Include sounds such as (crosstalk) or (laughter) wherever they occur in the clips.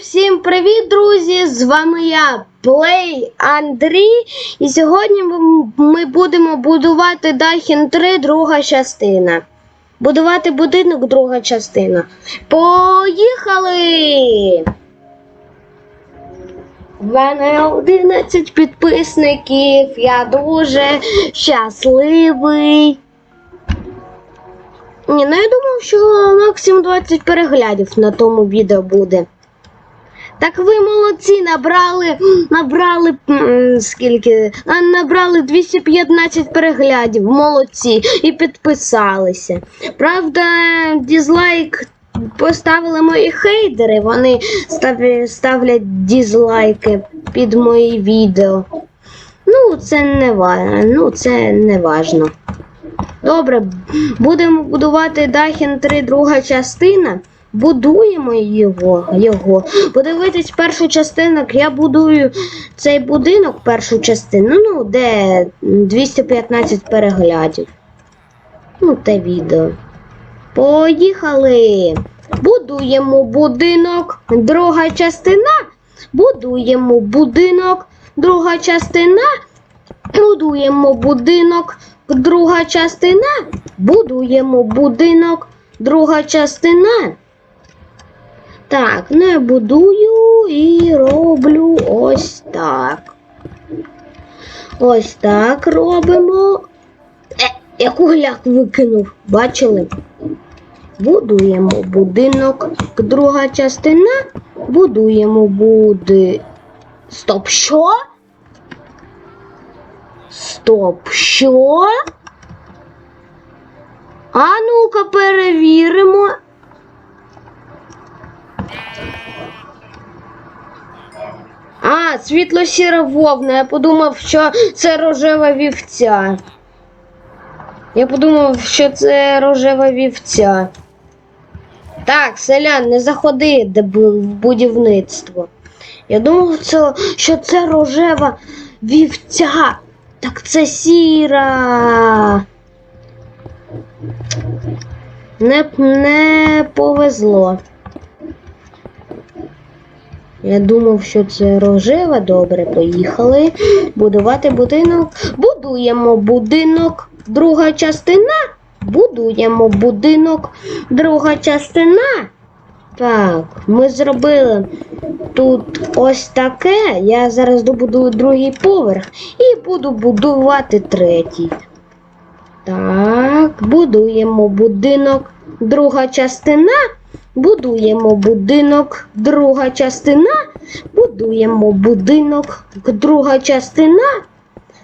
всім привіт, друзі! З вами я, Плей Андрій. І сьогодні ми- будемо будувати Дахін 3, друга частина. Будувати будинок, друга частина. Поїхали! В мене 11 підписників. Я дуже щасливий. Ні, ну я думав, що максимум 20 переглядів на тому відео буде. Так ви молодці, набрали, набрали скільки? Набрали 215 переглядів, молодці, і підписалися. Правда, дізлайк поставили мої хейдери, вони став- ставлять дізлайки під мої відео. Ну, це не ну, це не важно. Добре, будемо будувати Дахін 3, друга частина. Будуємо його. його. Подивитись першу частину, я будую цей будинок, першу частину, ну, де 215 переглядів. Ну, те відео. Поїхали! Будуємо будинок, друга частина. Будуємо будинок, друга частина. Будуємо будинок, друга частина. Будуємо будинок, друга частина. Так, не будую і роблю ось так. Ось так робимо. Е, я кугляк викинув, бачили? Будуємо будинок, друга частина. Будуємо буди. Стоп, що? Стоп, що? А ну-ка перевіримо. А, світло-сіра вовна. Я подумав, що це рожева вівця. Я подумав, що це рожева вівця. Так, селян, не заходи в будівництво. Я думав, що це рожева вівця. Так це сіра. Не, не повезло. Я думав, що це рожева. Добре, поїхали. Будувати будинок. Будуємо будинок. Друга частина. Будуємо будинок. Друга частина. Так, ми зробили тут ось таке. Я зараз добудую другий поверх і буду будувати третій. Так, будуємо будинок, друга частина. Будуємо будинок, друга частина. Будуємо будинок, друга частина.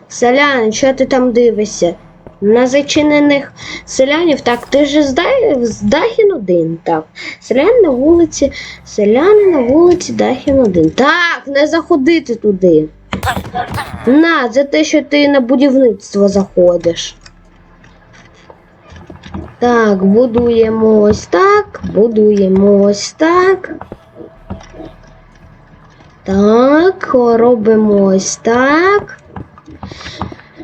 Селян, що ти там дивишся? На зачинених селянів, так, ти ж з Дай- з Дахін один, так. Селяни на вулиці, селяни на вулиці Дахін один. Так, не заходити туди. На, за те, що ти на будівництво заходиш. Так, будуємо ось так, будуємо ось так. Так, робимо ось так.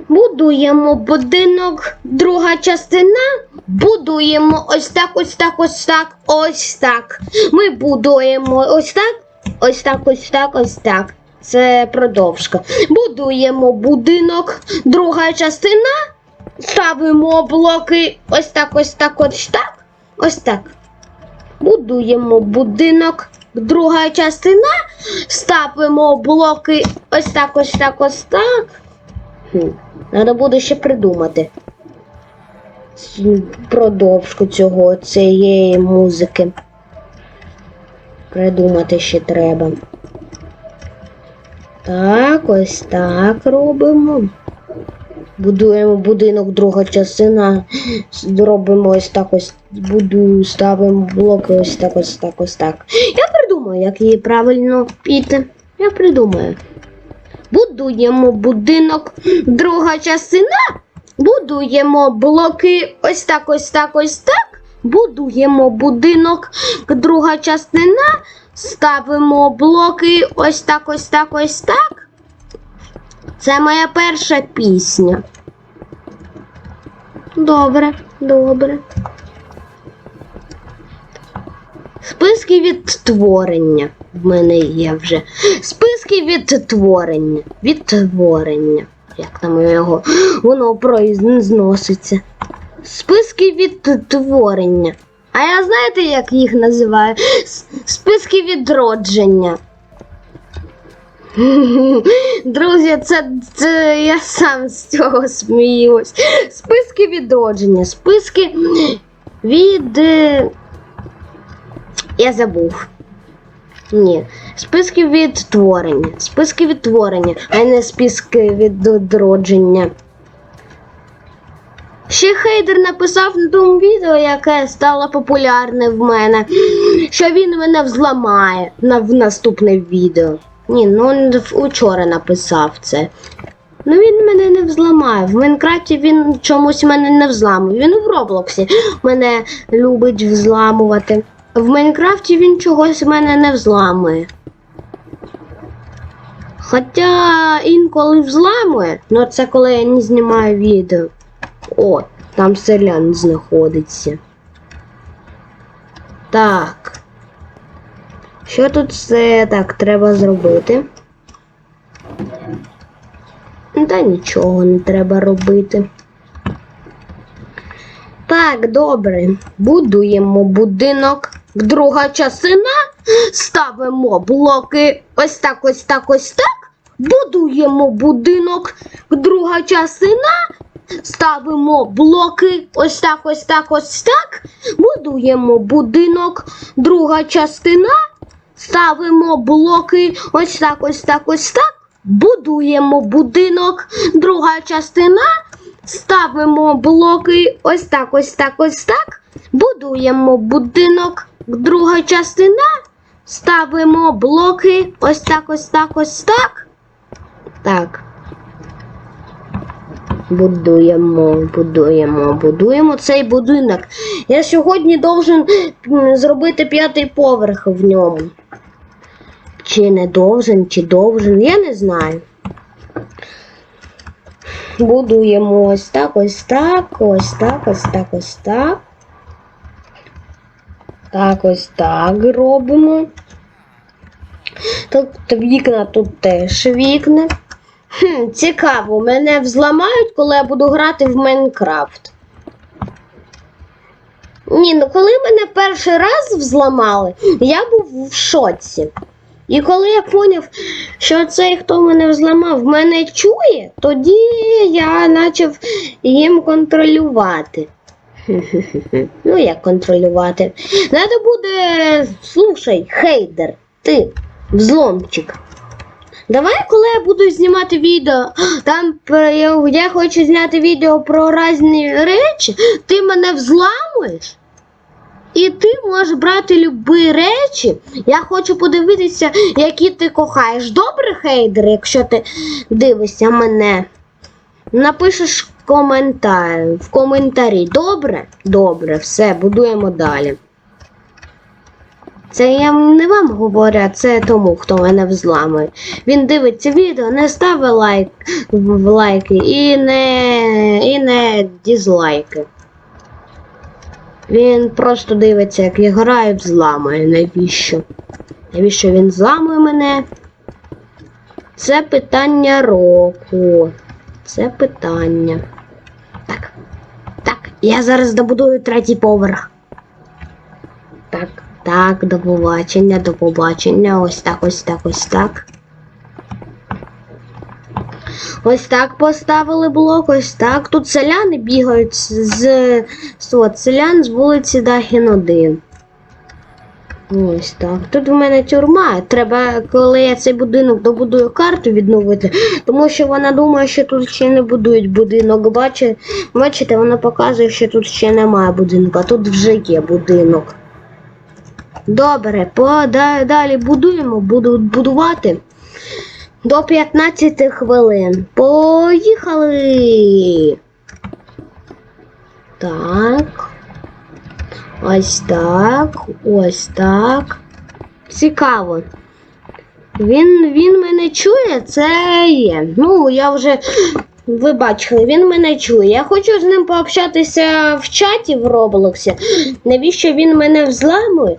Будуємо будинок, друга частина. Будуємо ось так, ось так, ось так, ось так. Ми будуємо ось так, ось так, ось так, ось так. Це продовжка. Будуємо будинок, друга частина. Ставимо блоки ось так, ось так, ось так. Ось так. Будуємо будинок. Друга частина. Ставимо блоки ось так, ось так, ось так. Треба буде ще придумати продовжку цього, цієї музики. Придумати ще треба. Так, ось так робимо. Будуємо будинок, друга частина. Робимо ось так ось. Буду, ставимо блоки ось так, ось так, ось так. Я придумаю, як її правильно піти. Я придумаю. Будуємо будинок, друга частина. Будуємо блоки ось так, ось так, ось так. Будуємо будинок, друга частина. Ставимо блоки ось так, ось так, ось так. Це моя перша пісня. Добре, добре. Списки відтворення. В мене є вже. Списки відтворення. Відтворення. Як там його воно произноситься. Списки відтворення. А я знаєте, як їх називаю? Списки відродження. Друзі, це, це я сам з цього сміюсь. Списки відродження, списки від. е, Я забув. Ні. Списки відтворення. Списки відтворення, а не списки відродження. Ще хейдер написав на тому відео, яке стало популярне в мене, що він мене взламає на в наступне відео. Ні, ну він в- учора написав це. Ну він мене не взламає. В Майнкрафті він чомусь мене не взламує. Він в Роблоксі мене любить взламувати. В Майнкрафті він чогось мене не взламує. Хоча інколи взламує, але це коли я не знімаю відео. О, там селян знаходиться. Так. Що тут все так треба зробити? Та нічого не треба робити. Так, добре. Будуємо будинок. Друга частина. Ставимо блоки. Ось так, ось так, ось так. Будуємо будинок. Друга частина. Ставимо блоки. Ось так, ось так, ось так. Будуємо будинок. Друга частина. Ставимо блоки. Ось так, ось так, ось так. Будуємо будинок. Друга частина. Ставимо блоки. Ось так, ось так, ось так. Будуємо будинок. Друга частина. Ставимо блоки. Ось так, ось так, ось так. Так. Будуємо, будуємо, будуємо цей будинок. Я сьогодні должен зробити п'ятий поверх в ньому. Чи не должен, чи должен, я не знаю. Будуємо ось так, ось так, ось так, ось так, ось так. Так, ось так робимо. Тобто вікна тут теж вікна. Хм, цікаво, мене взламають, коли я буду грати в Майнкрафт. Ні, ну коли мене перший раз взламали, я був в шоці. І коли я поняв, що цей, хто мене взламав, мене чує, тоді я почав їм контролювати. (laughs) Ну, як контролювати? Надо буде, слушай, хейдер, ти, взломчик. Давай, коли я буду знімати відео, (gasps) там я хочу зняти відео про різні речі, ти мене взламуєш. І ти можеш брати любі речі. Я хочу подивитися, які ти кохаєш. Добре, хейдер, якщо ти дивишся мене. Напишеш коментар, в коментарі. Добре? Добре, все, будуємо далі. Це я не вам говорю, це тому, хто мене взламує. Він дивиться відео, не ставить лайк, в- лайки і не, і не дізлайки. Він просто дивиться, як я граю, взламує. Навіщо? Навіщо він зламує мене? Це питання року. Це питання. Так. Так, я зараз добудую третій поверх. Так, так, до побачення, до побачення. Ось так, ось так, ось так. Ось так поставили блок, ось так. Тут селяни бігають з, от, селян з вулиці Дахін 1. Ось так. Тут в мене тюрма. Треба, коли я цей будинок добудую карту відновити, тому що вона думає, що тут ще не будують будинок. Бачите, вона показує, що тут ще немає будинку, а тут вже є будинок. Добре, по, далі будуємо, буду будувати. До 15 хвилин. Поїхали. Так. Ось так. Ось так. Цікаво. Він, він мене чує, це є. Ну, я вже. Ви бачили, він мене чує. Я хочу з ним пообщатися в чаті в Роблоксі. Навіщо він мене взламує?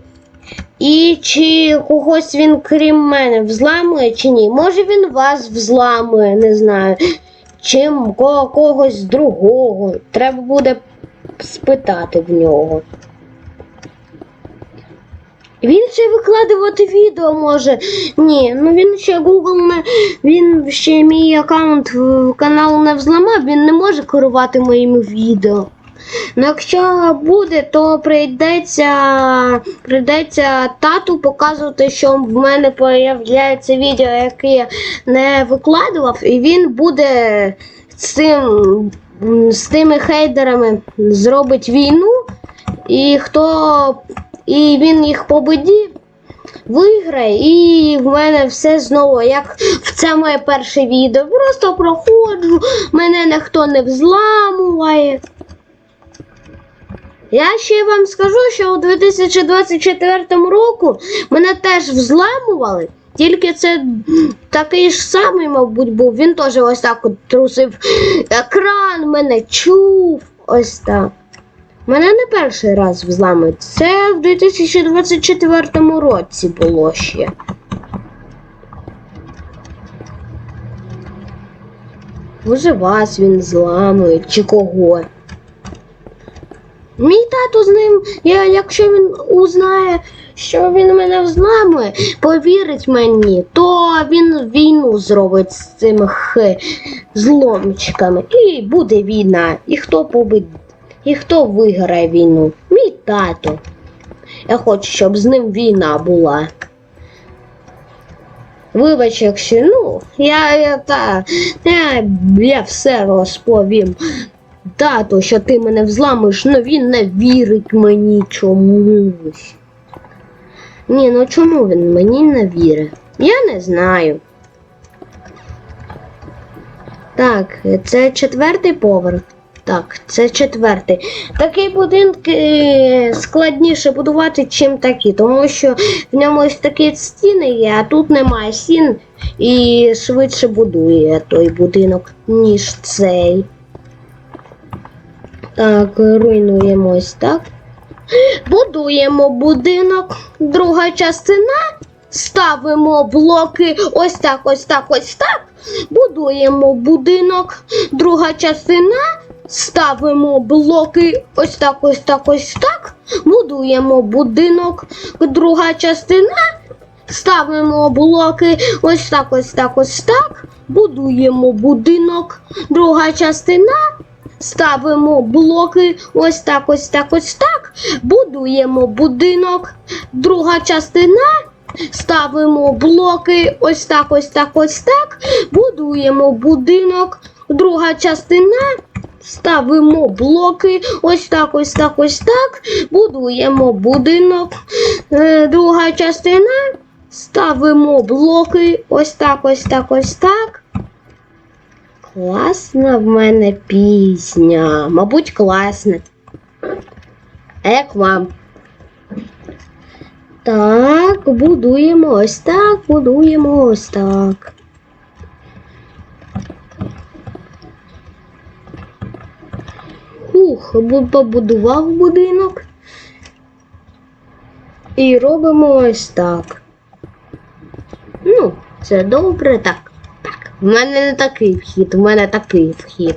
І чи когось він крім мене взламує, чи ні? Може він вас взламує, не знаю. Чим когось другого. Треба буде спитати в нього. Він ще викладувати відео може. Ні, ну він ще Google не. Він ще мій аккаунт в канал не взламав, він не може керувати моїми відео. Ну, якщо буде, то прийдеться, прийдеться тату показувати, що в мене появляється відео, яке я не викладував, і він буде з цим з тими хейдерами зробить війну, і хто і він їх победів, виграє, і в мене все знову, як в це моє перше відео. Просто проходжу, мене ніхто не взламує. Я ще вам скажу, що у 2024 року мене теж взламували. Тільки це такий ж самий, мабуть, був. Він теж ось так от трусив екран, мене чув. Ось так. Мене не перший раз взламують. Це в 2024 році було ще. Може вас він зламує чи кого. Мій тато з ним, я, якщо він узнає, що він мене взламує, повірить мені, то він війну зробить з цими хе, зломчиками. І буде війна. І хто побить, і хто виграє війну? Мій тато. Я хочу, щоб з ним війна була. Вибач, якщо ну, я, я, та, я, я все розповім. Тато, що ти мене взламуєш, ну він не вірить мені чомусь. Ні, ну чому він мені не вірить? Я не знаю. Так, це четвертий поверх. Так, це четвертий. Такий будинок е, складніше будувати, чим такі, тому що в ньому ось такі стіни є, а тут немає стін і швидше будує той будинок, ніж цей. Так, руйнуємо ось так. Будуємо будинок. Друга частина. Ставимо блоки ось так, ось так, ось так. Будуємо будинок. Друга частина. Ставимо блоки ось так, ось так, ось так. Будуємо будинок. Друга частина. Ставимо блоки ось так, ось так, ось так. Будуємо будинок. Друга частина. Ставимо блоки ось так, ось так, ось так. Будуємо будинок. Друга частина. Ставимо блоки ось так, ось так, ось так. Будуємо будинок. Друга частина. Ставимо блоки ось так, ось так, ось так. Будуємо будинок. Е, Друга частина. Ставимо блоки ось так, ось так, ось так. Класна в мене пісня. Мабуть, класна. Як вам? Так, будуємо ось так, будуємо ось так. Ух, побудував будинок. І робимо ось так. Ну, це добре так. В мене не такий вхід, в мене такий вхід.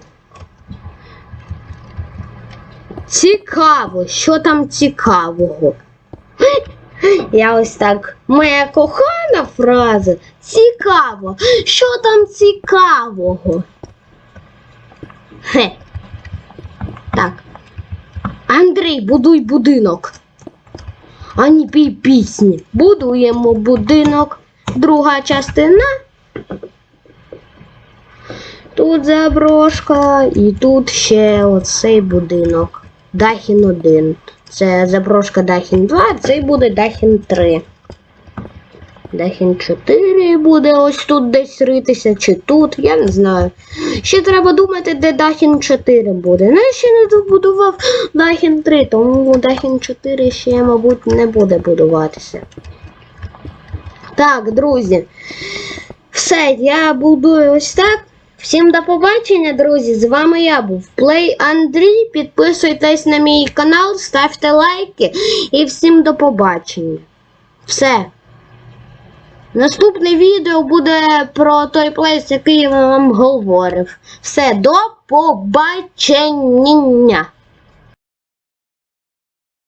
Цікаво, що там цікавого. (gasps) Я ось так. Моя кохана фраза. Цікаво. Що там цікавого? Хе. Так. Андрій, будуй будинок. Ані пій пісні. Будуємо будинок. Друга частина. Тут заброшка і тут ще оцей будинок. Дахін 1. Це заброшка Дахін 2, а цей буде Дахін 3. Дахін 4 буде ось тут десь ритися, чи тут, я не знаю. Ще треба думати, де Дахін 4 буде. Ну, я ще не добудував Дахін 3, тому Дахін 4 ще, мабуть, не буде будуватися. Так, друзі. Все, я будую ось так. Всім до побачення, друзі! З вами я був Плей Андрій. Підписуйтесь на мій канал, ставте лайки і всім до побачення. Все. Наступне відео буде про той плейс, який я вам говорив. Все, до побачення!